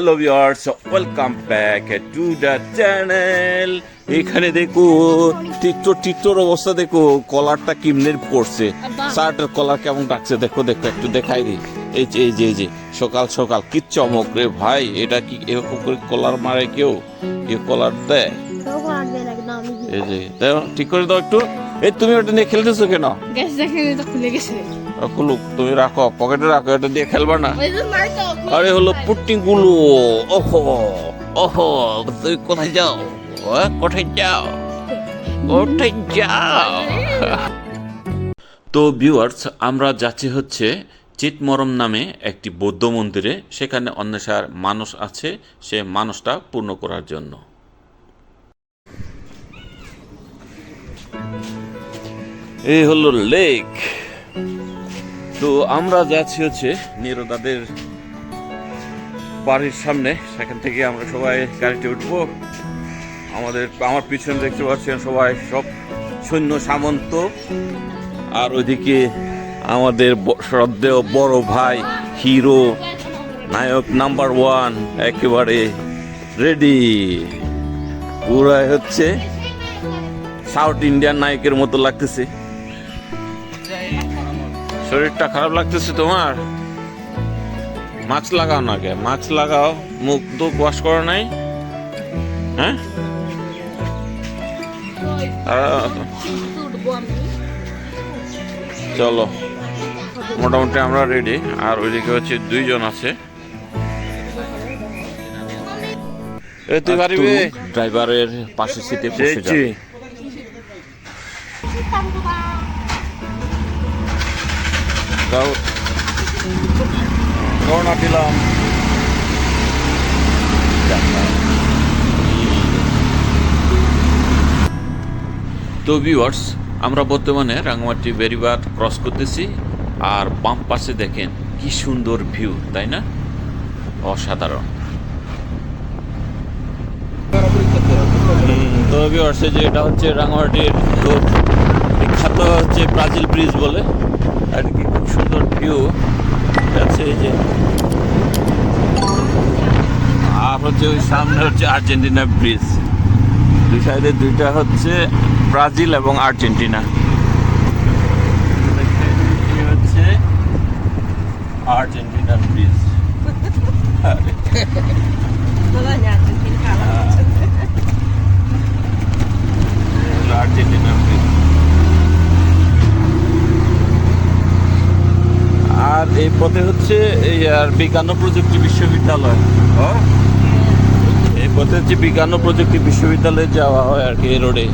Hello viewers welcome back to the channel এখানে দেখো টিকটোর টিকটোর অবস্থা দেখো কলারটা কিমনে পড়ছে? শার্টের কলার কেমন ডাকছে দেখো দেখো একটু দেখাই দিই। এই যে এই যে এই যে সকাল সকাল কি চমক রে ভাই? এটা কি এরকম করে কলার মারে কেউ? এ কলার দেয়? এই যে ঠিক করে দাও একটু। এই তুমি ওটা নিয়ে খেলতেছো কেন? গ্যাস দেখে খুলে গেছে। খুলুক তুমি রাখো পকেটে রাখো এটা দিয়ে খেলবা না। আরে হলো পুট্টি গুলো ওহো ওহো তুই কোথায় যাও? ও, কোথায় যাও? কোথায় যাও? তো ভিউয়ার্স আমরা যাচ্ছি হচ্ছে চিতমরম নামে একটি বৌদ্ধ মন্দিরে সেখানে অন্বেষার মানুষ আছে সে মানুষটা পূর্ণ করার জন্য। এই হলো লেক। তো আমরা যাচ্ছি হচ্ছে নিরোদাদের বাড়ির সামনে, সেখান থেকে আমরা সবাই গাড়িতে উঠবো। আমাদের, আমার পিছনে দেখতে পাচ্ছেন সবাই সব সৈন্য সামন্ত। আর ওইদিকে আমাদের শ্রদ্ধেয় বড় ভাই, হিরো, নায়ক নাম্বার ওয়ান, একেবারে রেডি। পুরাই হচ্ছে সাউথ ইন্ডিয়ান নায়কের মতো লাগতেছে। শরীরটা খারাপ লাগতেছে তোমার? মাস্ক লাগাও না কে মাস্ক লাগাও মুখ তো ওয়াশ করো নাই? হ্যাঁ? চলো মোটামুটি আমরা রেডি আর ওইদিকে হচ্ছে দুইজন আছে। এই তুই ড্রাইভারের পাশে সিটে বসে যাবে। রওনা দিলাম। তো ভিউয়ার্স আমরা বর্তমানে রাঙামাটি বেরিবার ক্রস করতেছি আর বাম পাশে দেখেন কি সুন্দর ভিউ তাই না? অসাধারণ। তো ভিউয়ার্স এই যে এটা হচ্ছে রাঙামাটির খুব বিখ্যাত হচ্ছে ব্রাজিল ব্রিজ বলে, আর কি খুব সুন্দর ভিউ আছে এই যে। আর হচ্ছে ওই সামনে হচ্ছে আর্জেন্টিনা ব্রিজ। দুই সাইডে দুইটা হচ্ছে ব্রাজিল এবং আর্জেন্টিনা। হচ্ছে আর্জেন্টিনা ব্রিজ। Argentina bridge. আর এই পথে হচ্ছে এই আর বিজ্ঞান ও প্রযুক্তি বিশ্ববিদ্যালয়? এই পথে হচ্ছে বিজ্ঞান ও প্রযুক্তি বিশ্ববিদ্যালয়ে যাওয়া হয় আর কি এই রোডে।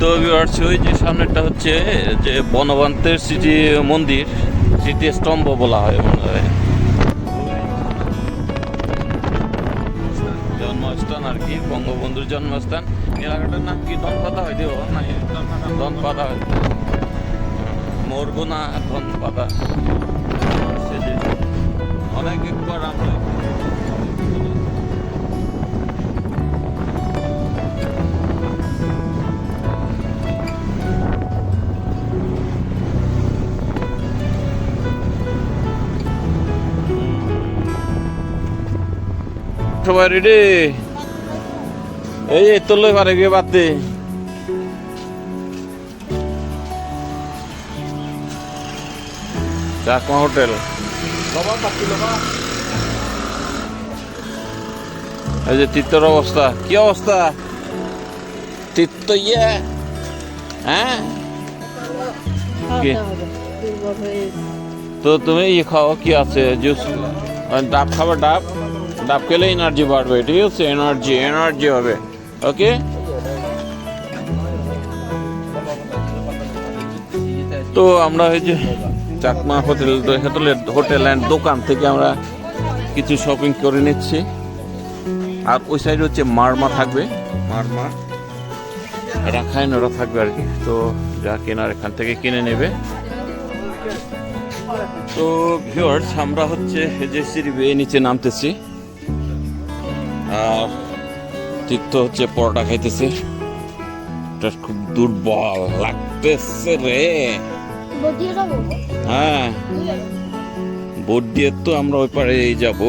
তো viewers, ওই যে সামনেটা হচ্ছে যে বনবান্তের স্মৃতি মন্দির স্মৃতি স্তম্ভ বলা হয় মনে হয়। জন্মস্থান। এলাকাটার নাম কি? ধনপাতা হয় দেব না? ধনপাতা হয় মরবো না ধনপাতা সে যে অনেক একবার আমরা সবাই রেডি এই যে তোলে পারে গিয়ে বাদতে চাকমা হোটেল? এই যে তিত্তর অবস্থা, কি অবস্থা? তিত্ত ইয়ে হ্যাঁ? তো তুমি ইয়ে খাও, কি আছে? জুস? ডাব খাবে, ডাব? ডাব খেলে এনার্জি বাড়বে, ঠিক আছে? এনার্জি এনার্জি হবে। ওকে? তো আমরা ওই যে চাকমা হোটেল হোটেলের হোটেল অ্যান্ড দোকান থেকে আমরা কিছু শপিং করে নিচ্ছি। আর ওই সাইডে হচ্ছে মারমা থাকবে। মারমা। রাখাইন ওরা থাকবে আর কি। তো যা কেনার এখান থেকে কিনে নেবে। তো ভিউয়ার্স আমরা হচ্ছে যে সিঁড়ি বেয়ে নিচে নামতেছি। আর প্রতীক তো হচ্ছে পরোটা খাইতেছে। এটা খুব দুর্বল লাগতেছে রে। হ্যাঁ। বোট দিয়ে তো আমরা ওই পারে যাব।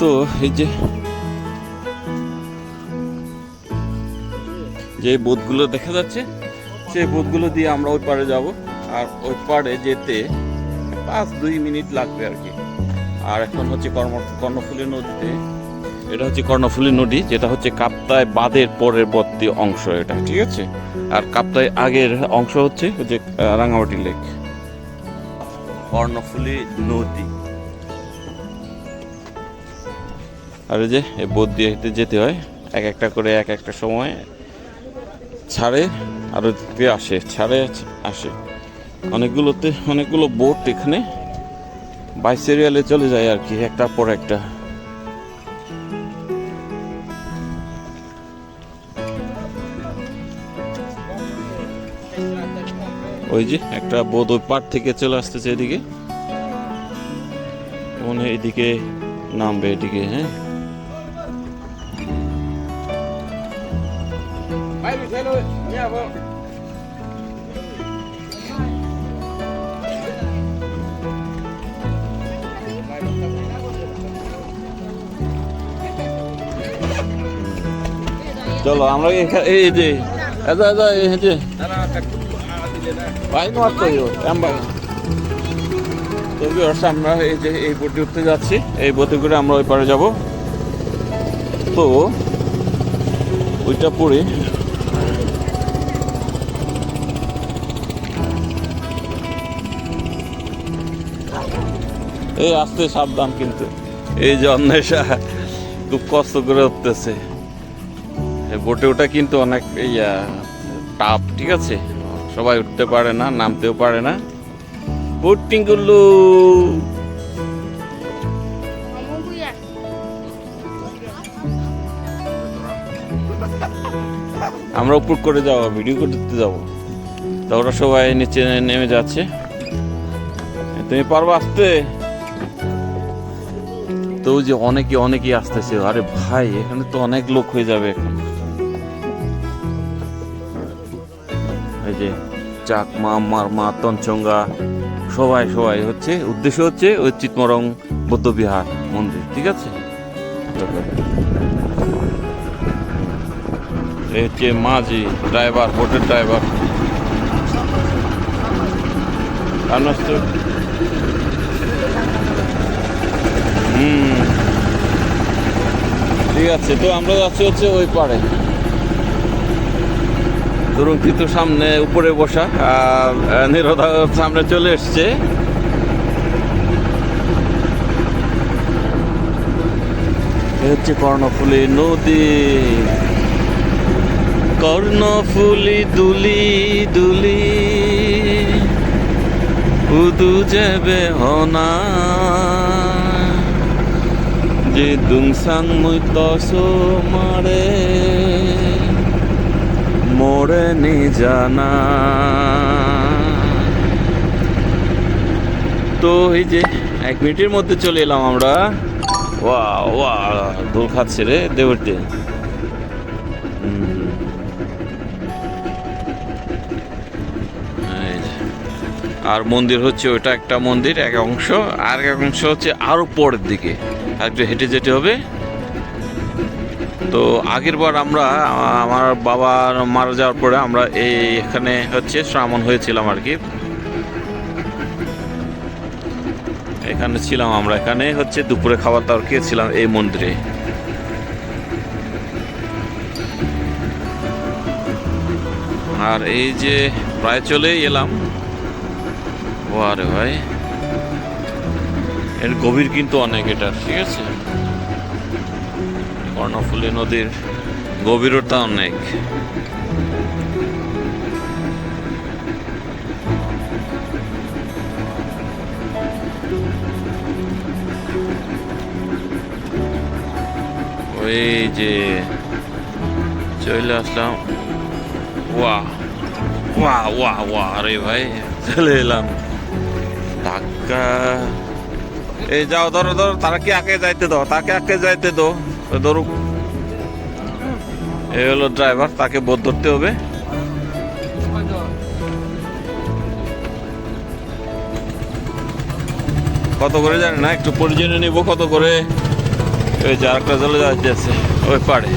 তো এই যে যে বোটগুলো দেখা যাচ্ছে সেই বোটগুলো দিয়ে আমরা ওই পারে যাব। আর ওই পারে যেতে পাঁচ দুই মিনিট লাগবে আর কি। আর এখন হচ্ছে কর্ম কর্ণফুলী নদীতে এটা হচ্ছে কর্ণফুলী নদী, যেটা হচ্ছে কাপ্তায় বাঁধের পরের বর্তী অংশ এটা, ঠিক আছে? আর কাপ্তায় আগের অংশ হচ্ছে যে রাঙামাটি লেক। কর্ণফুলী নদী। আর যে, এই বোট দিয়ে যেতে হয়, এক একটা করে এক একটা সময় ছাড়ে, আর আসে, ছাড়ে, আসে। অনেকগুলোতে, অনেকগুলো বোট এখানে বাই সিরিয়ালে চলে যায় আর কি, একটার পর একটা। ওই যে একটা বোধ ওই পার থেকে চলে আসতেছে এদিকে। মনে এদিকে নামবে এদিকে হ্যাঁ? চলো, আমরা এই যে এদা এদা এই যে। ভাই মার তো এম্বা তো viewers, আমরা এই যে এই বোটে উঠতে যাচ্ছি এই বোটে করে আমরা ওই পারে যাব। তো ওইটা পরে এই আসতে সাবধান কিন্তু। এই যে অন্বেষা খুব কষ্ট করে উঠতেছে। বোটে ওঠা কিন্তু অনেক ইয়া টাপ ঠিক আছে? সবাই উঠতে পারে না, নামতেও পারে না। বোটিংগুলো আমরা উপর করে যাব, ভিডিও করতে যাব। তা ওরা সবাই নিচে নেমে যাচ্ছে। তুমি পারব আসতে? তো যে অনেকে, অনেকেই আসতেছে। আরে ভাই, এখানে তো অনেক লোক হয়ে যাবে এখন। চাকমা, মারমা তঞ্চঙ্গা সবাই সবাই হচ্ছে, উদ্দেশ্য হচ্ছে ওই চিতমরং বৌদ্ধবিহার মন্দির, ঠিক আছে? এই হচ্ছে মাঝি ড্রাইভার বোটের ড্রাইভার হুম। ঠিক আছে, তো আমরা যাচ্ছি হচ্ছে ওই পারে কিন্তু সামনে উপরে বসা আর নিরোধা সামনে চলে এসছে। হচ্ছে কর্ণফুলী নদী। কর্ণফুলি দুলি দুলি। উদু যাবে হনা যে দুংসাং মুই তসো মারে। মোড়ে নি জানা। তো এই যে এক মিনিটের মধ্যে চলে এলাম আমরা। ওয়া ওয়া দোল খাচ্ছে রে দেবরটি হুম। আর মন্দির হচ্ছে ওইটা একটা মন্দির এক অংশ আর এক অংশ হচ্ছে আরও পরের দিকে। আর একটু হেঁটে যেতে হবে। তো আগের বার আমরা, আমার বাবা মারা যাওয়ার পরে আমরা এই এখানে হচ্ছে শ্রামণ হয়েছিলাম আর কি। এখানে ছিলাম আমরা, এখানে হচ্ছে দুপুরে খাবার দাবার খেয়েছিলাম এই মন্দিরে। আর এই যে প্রায় চলে এলাম। ও আরে ভাই, এর গভীর কিন্তু অনেক এটা, ঠিক আছে? কর্ণফুলী নদীর গভীরতা অনেক। ওই যে চলে আসলাম। ওয়া ওয়া ওয়া ওয়া আরে ভাই, চলে এলাম। ধাক্কা। এই যাও, ধরো ধরো, তারা কি আগে যাইতে দাও? তাকে আগে যাইতে দাও? ধরুক। এই হলো ড্রাইভার তাকে বোধ ধরতে হবে। কত করে জানি না, একটু পরিচয় নিব কত করে। ওই যে আরেকটা চলে যাচ্ছে, ওই পাড়ে।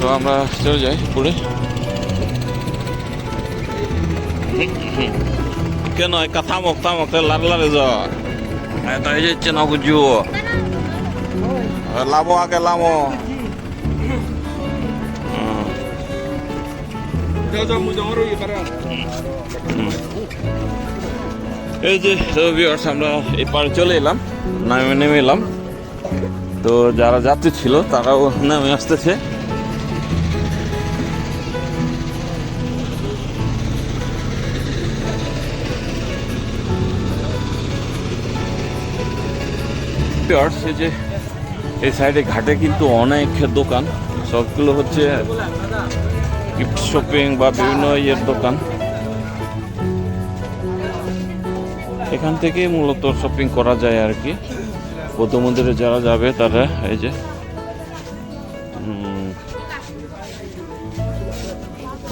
তো আমরা চলে যাই পুরে কেন একা থামক থামক লাল লালে যা এই যে নগু জুও লামো আগে লামো। এই যে viewers, আমরা এই চলে এলাম নামে নেমে এলাম। তো যারা যাত্রী ছিল তারাও নামে আসতেছে। Viewers, এই যে এই সাইডে ঘাটে কিন্তু অনেক দোকান। সবগুলো হচ্ছে গিফট শপিং বা বিভিন্ন ইয়ের দোকান। এখান থেকে মূলত শপিং করা যায় আর কি। বৌদ্ধ মন্দিরে যারা যাবে তারা এই যে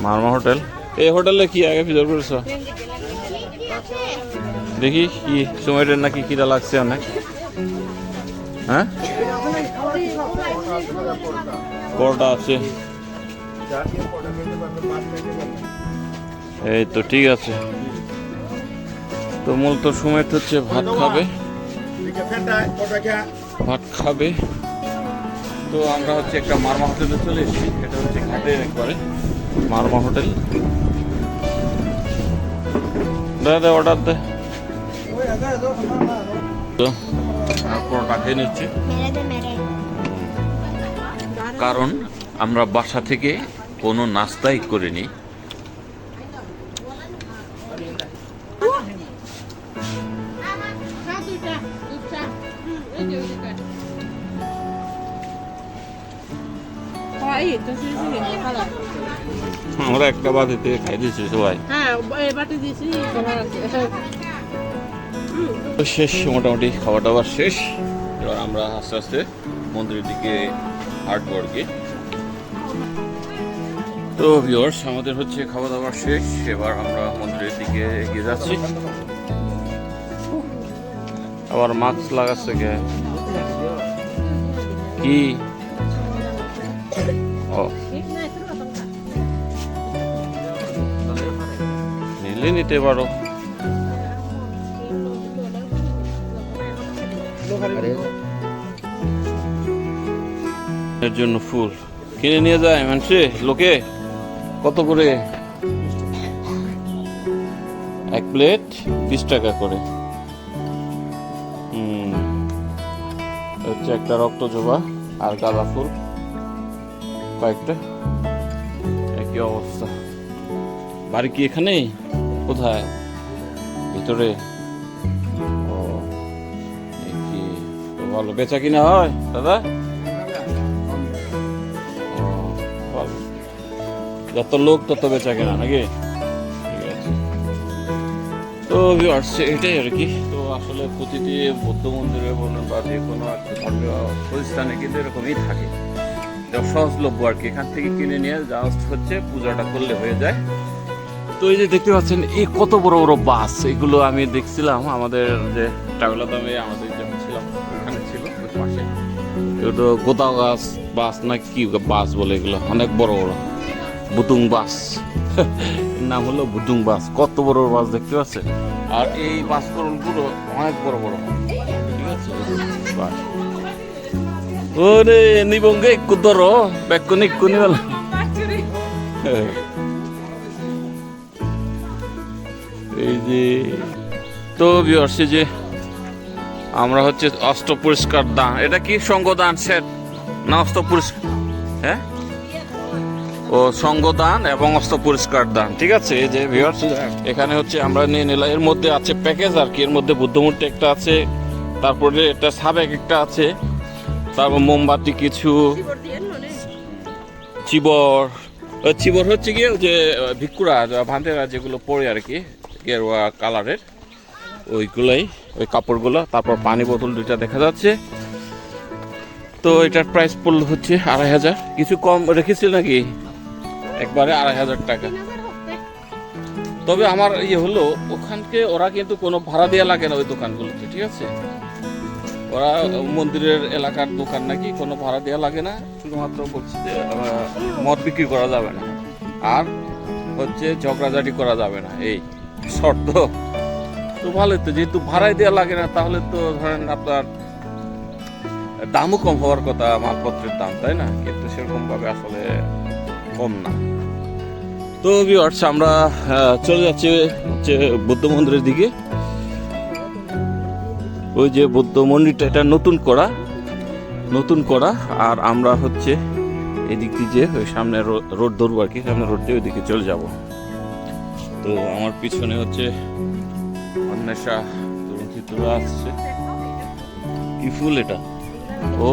মারমা হোটেল। এই হোটেলে কি আগে ভিতর করেছ? দেখি কি সময়টার নাকি কিরা লাগছে অনেক। হ্যাঁ? পরোটা আছে। এই তো ঠিক আছে। তো মূলত সময় হচ্ছে ভাত খাবে। ভাত খাবে। তো আমরা হচ্ছে একটা মারমা হোটেলে চলে এসেছি। এটা হচ্ছে ঘাটের একবারে মারমা হোটেল। দাদা অর্ডার দে। তো পরোটা খেয়ে নিচ্ছি। কারণ আমরা বাসা থেকে কোনো নাস্তাই করিনি। আমরা একটা বাড়িতে খাই দিয়েছি সবাই। হ্যাঁ দিয়েছি তোমার আছে। তো শেষ, মোটামুটি খাওয়া দাওয়া শেষ। এবার আমরা আস্তে আস্তে মন্দিরের দিকে হাঁটবো আর তো ভিওর্স আমাদের হচ্ছে খাওয়া দাওয়া শেষ। এবার আমরা মন্দিরের দিকে এগিয়ে যাচ্ছি। আবার মাস্ক লাগাচ্ছে কে? কি? ও। নিলে নিতে পারো। এর জন্য ফুল। কিনে নিয়ে যায় মানুষে লোকে। কত করে? এক প্লেট বিশ টাকা করে। হচ্ছে একটা রক্ত জবা আর গাঁদা ফুল। কয়েকটা। একই অবস্থা। বাড়ি কি এখানে কোথায়? ভিতরে। ভালো বেচা কিনা হয়? দাদা? ভালো। যত লোক তত বেচা কেনা নাকি? তো ভিউয়ার্স এটাই আর কি। তো আসলে প্রতিটি বৌদ্ধ মন্দিরে বলুন বা যে কোনো একটা ধর্মীয় প্রতিষ্ঠানে কিন্তু এরকমই থাকে। সহজলভ্য আর কি। এখান থেকে কিনে নিয়ে জাস্ট হচ্ছে পূজাটা করলে হয়ে যায়। তো এই যে দেখতে পাচ্ছেন এই কত বড় বড় বাস এগুলো আমি দেখছিলাম। আমাদের যে ট্রাভেলার দামে আমাদের এগুলো গোদা গাছ বাস না কি বাস বলে এগুলো অনেক বড় বড়। বুতুং বাস নাম হলো বুতুং বাস কত বড় বড় বাস দেখতে পাচ্ছেন? আর এই বাস পুরো অনেক বড় বড়। ঠিক আছে? ওরে, নিবঙ্গে একটু ধরো। বেক্ষণ এক্ষুনি এই যে, তো বিহর্ষে যে আমরা হচ্ছে অস্ত্র পুরস্কার দান। এটা কি সঙ্গদান সেট না অস্ত পুরস্কার? হ্যাঁ? ও সঙ্গদান এবং অস্ত পুরস্কার দান। ঠিক আছে যে ভিউয়ার্স এখানে হচ্ছে আমরা নিয়ে নিলাম। এর মধ্যে আছে প্যাকেজ আর কি। এর মধ্যে বুদ্ধমূর্তি একটা আছে, তারপরে একটা সাবেক একটা আছে, তারপর মোমবাতি কিছু, চিবর। চিবর হচ্ছে গিয়ে যে ভিক্ষুরা, ভান্তেরা যেগুলো পড়ে আর কি, গেরুয়া কালারের, ওইগুলাই। ওই কাপড়গুলো, তারপর পানি বোতল দুইটা দেখা যাচ্ছে। তো এটার প্রাইস পড়ল হচ্ছে আড়াই হাজার। কিছু কম রেখেছিল নাকি? একবারে আড়াই হাজার টাকা। তবে আমার ইয়ে হলো, ওখানকে ওরা কিন্তু কোনো ভাড়া দেওয়া লাগে না ওই দোকানগুলোতে, ঠিক আছে? ওরা মন্দিরের এলাকার দোকান নাকি, কোনো ভাড়া দেওয়া লাগে না। শুধুমাত্র বলছে যে মদ বিক্রি করা যাবে না। আর হচ্ছে ঝগড়াঝাটি করা যাবে না, এই শর্ত। তো ভালোই তো, যেহেতু ভাড়াই দেওয়া লাগে না, তাহলে তো ধরেন আপনার দামও কম হওয়ার কথা, মালপত্রের দাম, তাই না? কিন্তু সেরকম ভাবে আসলে কম না। তো ভিউয়ার্স আমরা চলে যাচ্ছি হচ্ছে বুদ্ধ মন্দিরের দিকে। ওই যে বৌদ্ধ মন্দিরটা, এটা নতুন করা নতুন করা, আর আমরা হচ্ছে এদিক দিয়ে ওই সামনে রোড ধরবো আর কি, সামনে রোড দিয়ে ওইদিকে চলে যাব। তো আমার পিছনে হচ্ছে তরুণ চিত্ররা আসছে। কি ফুল এটা? ও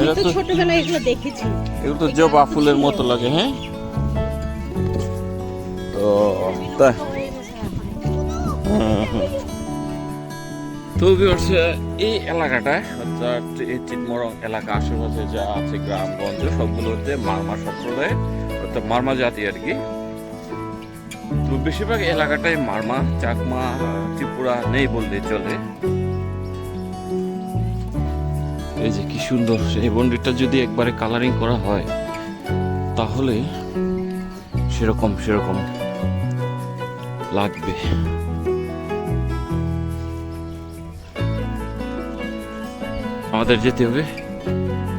এটা তো ছোটবেলায় এগুলো দেখেছি। এগুলো তো জবা ফুলের মতো লাগে হ্যাঁ? তো তাই। হুম, হুম। তো viewers, এই এলাকাটা অর্থাৎ এই চিটমরং এলাকা আশেপাশে যা আছে গ্রামগঞ্জ সবগুলো হচ্ছে মারমা সম্প্রদায় অর্থাৎ মারমা জাতি আর কি। তো বেশিরভাগ এলাকাটাই মারমা, চাকমা, ত্রিপুরা নেই বললেই চলে। এই যে কি সুন্দর, এই মন্দিরটা যদি একবারে কালারিং করা হয়, তাহলে সেরকম সেরকম লাগবে। আমাদের যেতে হবে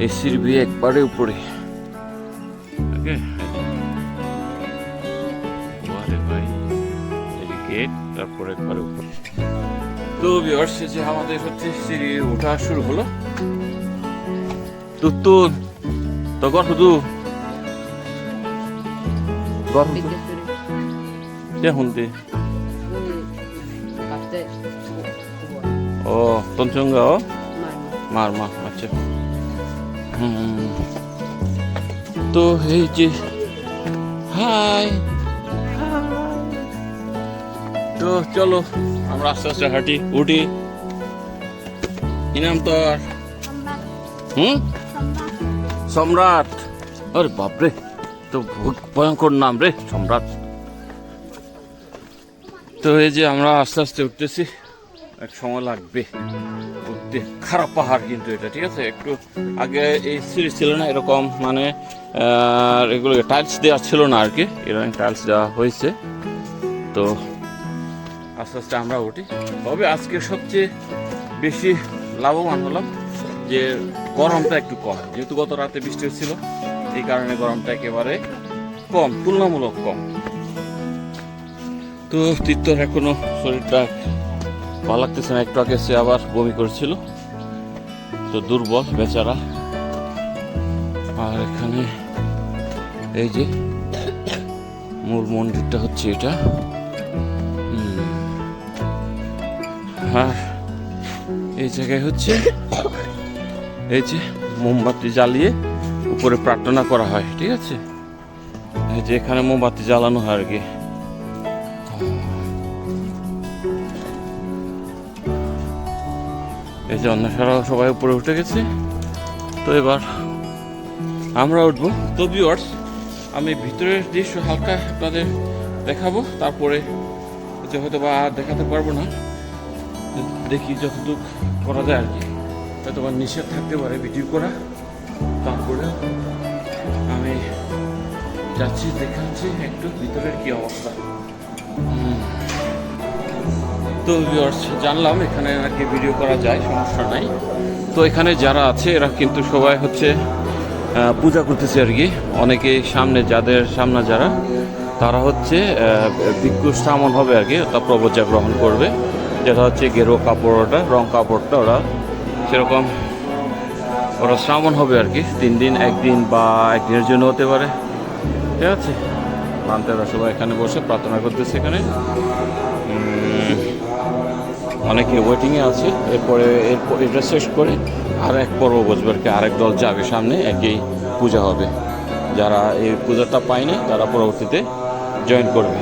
এসির বিয়ে একবারে উপরে। ওকে? গেট তারপরে একবারে উপরে তো ভিউয়ার্স যে আমাদের হচ্ছে সিঁড়ি ওঠা শুরু হলো। তুতুন তো গর শুধু গর কে শুনতে ও তঞ্চঙ্গা ও? মার মা আচ্ছা। হুম। তো এই যে হাই। তো চলো, আমরা আস্তে আস্তে হাঁটি, উঠি। কি নাম তোর? হুম? সম্রাট। আরে বাপরে, তো ভয়ঙ্কর নাম রে, সম্রাট। তো এই যে আমরা আস্তে আস্তে উঠতেছি, এক সময় লাগবে। উঠতে খারাপ পাহাড় কিন্তু এটা, ঠিক আছে? একটু আগে এই সিঁড়ি ছিল না এরকম মানে এগুলো টাইলস দেওয়া ছিল না আর কি, এরকম টাইলস দেওয়া হয়েছে। তো আস্তে আস্তে আমরা উঠি। তবে আজকে সবচেয়ে বেশি লাভবান হলাম যে গরমটা একটু কম। যেহেতু গত রাতে বৃষ্টি হচ্ছিল, এই কারণে গরমটা একেবারে কম, তুলনামূলক কম। তো তিত্তর এখনও শরীরটা ভালো লাগতেছে না, একটু আগে সে আবার বমি করেছিল। তো দুর্বল বেচারা। আর এখানে এই যে মূল মন্দিরটা হচ্ছে এটা। আর এই জায়গায় হচ্ছে, এই যে মোমবাতি জ্বালিয়ে উপরে প্রার্থনা করা হয়, ঠিক আছে? এই যে এখানে মোমবাতি জ্বালানো হয় আর কি। এই যে অন্যসারাও সবাই উপরে উঠে গেছে। তো এবার আমরা উঠবো। তো ভিউয়ার্স আমি ভিতরের দৃশ্য হালকা আপনাদের দেখাবো, তারপরে হয়তো বা দেখাতে পারব না। দেখি যতটুকু করা যায় আর কি। হয়তো বা নিষেধ থাকতে পারে ভিডিও করা। তারপরে আমি যাচ্ছি, দেখাচ্ছি, একটু ভিতরের কি অবস্থা। তো জানলাম এখানে নাকি ভিডিও করা যায়, সমস্যা নাই। তো এখানে যারা আছে, এরা কিন্তু সবাই হচ্ছে পূজা করতেছে আর কি। অনেকে সামনে যাদের সামনে যারা, তারা হচ্ছে ভিক্ষু শ্রামণ হবে আর কি, তা প্রবচা গ্রহণ করবে। যেটা হচ্ছে গেরো কাপড় ওটা, রং কাপড়টা ওরা সেরকম ওরা শ্রাবণ হবে আর কি। তিন দিন, একদিন বা একদিনের জন্য হতে পারে। ঠিক আছে? প্রান্তেরা সবাই এখানে বসে প্রার্থনা করতেছে এখানে। অনেকে ওয়েটিংয়ে আছে। এরপরে, এরপর, এটা শেষ করে আর এক পর্ব বসবে আর কি। আরেক দল যাবে সামনে, একই পূজা হবে। যারা এই পূজাটা পায়নি, তারা পরবর্তীতে জয়েন করবে।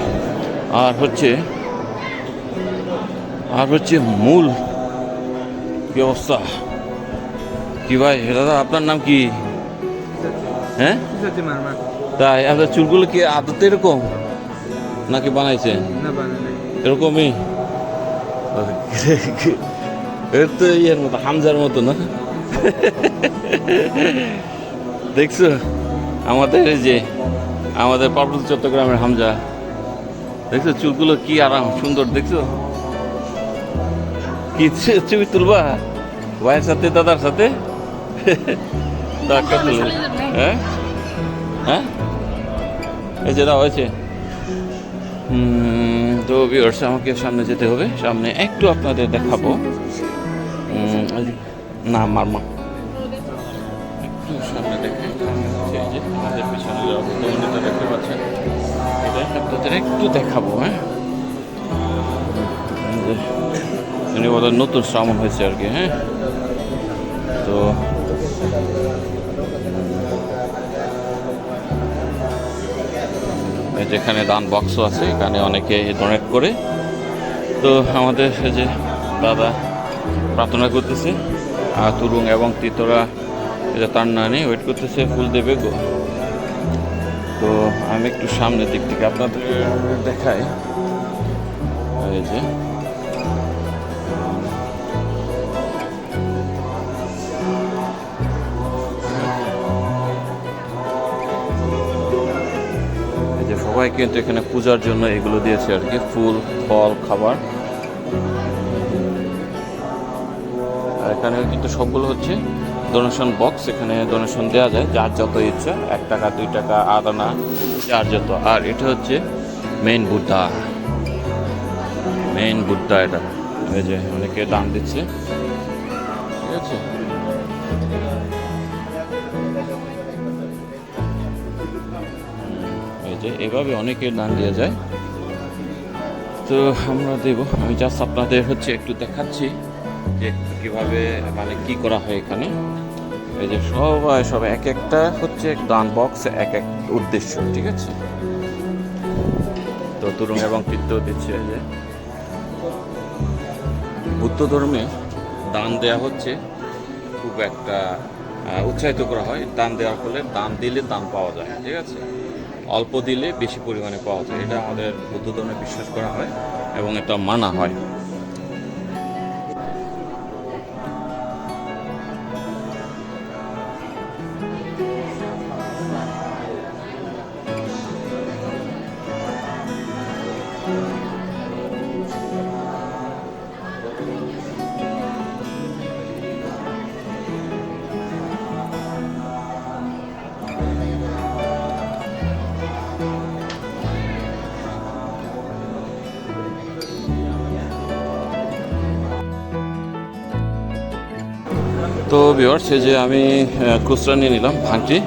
আর হচ্ছে আর হচ্ছে মূল কি অবস্থা কি ভাই দাদা আপনার নাম কি? হ্যাঁ? তাই আপনার চুলগুলো কি আদতে এরকম নাকি বানাইছেন? বানালে এরকমই? এর তো ইয়ের মতো হামজার মতো না? দেখছ? আমাদের এই যে আমাদের পার্বত্য চট্টগ্রামের হামজা। দেখছ চুলগুলো কি আরাম সুন্দর দেখছ? কি ছবি তুলবা? ভাইয়ের সাথে দাদার সাথে? তো একটা তুলো। হ্যাঁ? হ্যাঁ? এই যে দাও হয়েছে। তো ভিউয়ার্স আমাকে সামনে যেতে হবে। সামনে একটু আপনাদের দেখাবো। না মারমা একটু সামনে দেখে আমাদের পিছনে দেখতে পাচ্ছেন। এটা আপনাদের একটু দেখাবো হ্যাঁ? উনি ওদের নতুন শ্রাবণ হয়েছে আর কি হ্যাঁ? তো যেখানে দান বক্সও আছে, এখানে অনেকে ডোনেট করে। তো আমাদের যে দাদা প্রার্থনা করতেছে, আর তুরুং এবং তিতরা এটা তার না নানি ওয়েট করতেছে, ফুল দেবে গো। তো আমি একটু সামনের দিক থেকে আপনাদের দেখাই। এই যে সবাই কিন্তু এখানে পূজার জন্য এগুলো দিয়েছে আর কি, ফুল, ফল, খাবার। আর এখানে কিন্তু সবগুলো হচ্ছে ডোনেশন বক্স এখানে ডোনেশন দেওয়া যায়, যার যত ইচ্ছা, এক টাকা, দুই টাকা আধ আনা যার যত। আর এটা হচ্ছে মেইন বুদ্ধা। মেইন বুদ্ধা এটা। এই যে অনেকে দান দিচ্ছে। ঠিক আছে? যে এভাবে অনেকে দান দেওয়া যায়। তো আমরা দেব, আমি জাস্ট আপনাদের হচ্ছে একটু দেখাচ্ছি যে কীভাবে মানে কি করা হয় এখানে। এই যে সবাই সব এক একটা হচ্ছে দান বক্স এক এক উদ্দেশ্য, ঠিক আছে? তো তরুণ এবং কীর্ত দিচ্ছে যে। বুদ্ধ ধর্মে দান দেয়া হচ্ছে, খুব একটা উৎসাহিত করা হয়। দান দেওয়ার ফলে দান দিলে দান পাওয়া যায়, ঠিক আছে? অল্প দিলে বেশি পরিমাণে পাওয়া যায়। এটা আমাদের বুদ্ধ ধর্মে বিশ্বাস করা হয় এবং এটা মানা হয়। তো বিহার সে যে আমি খুচরা নিয়ে নিলাম ভাঙটি।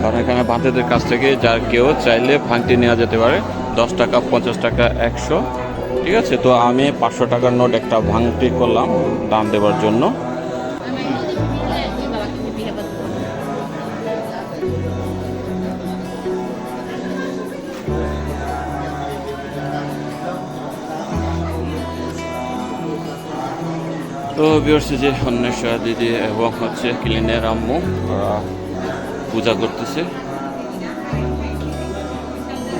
কারণ এখানে ভাতেদের কাছ থেকে যার কেউ চাইলে ভাঙটি নেওয়া যেতে পারে। দশ টাকা, পঞ্চাশ টাকা, একশো। ঠিক আছে? তো আমি পাঁচশো টাকার নোট একটা ভাঙটি করলাম দাম দেওয়ার জন্য। তো বিয়র্সে যে অন্বেষা দিদি এবং হচ্ছে ক্লিনের আম্মু পূজা করতেছে।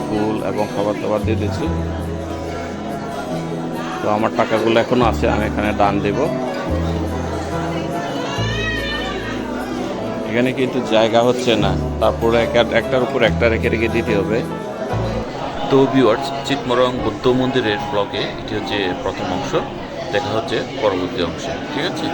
ফুল এবং খাবার দাবার দিয়ে দিয়েছি। তো আমার টাকাগুলো এখনও আছে, আমি এখানে দান দেব। এখানে কিন্তু জায়গা হচ্ছে না, তারপরে একটা- একটার উপর একটা রেখে রেখে দিতে হবে। তো ভিউয়ার্স চিতমরং বৌদ্ধ মন্দিরের ব্লগে এটি হচ্ছে প্রথম অংশ। দেখা হচ্ছে পরবর্তী অংশে। ঠিক আছে?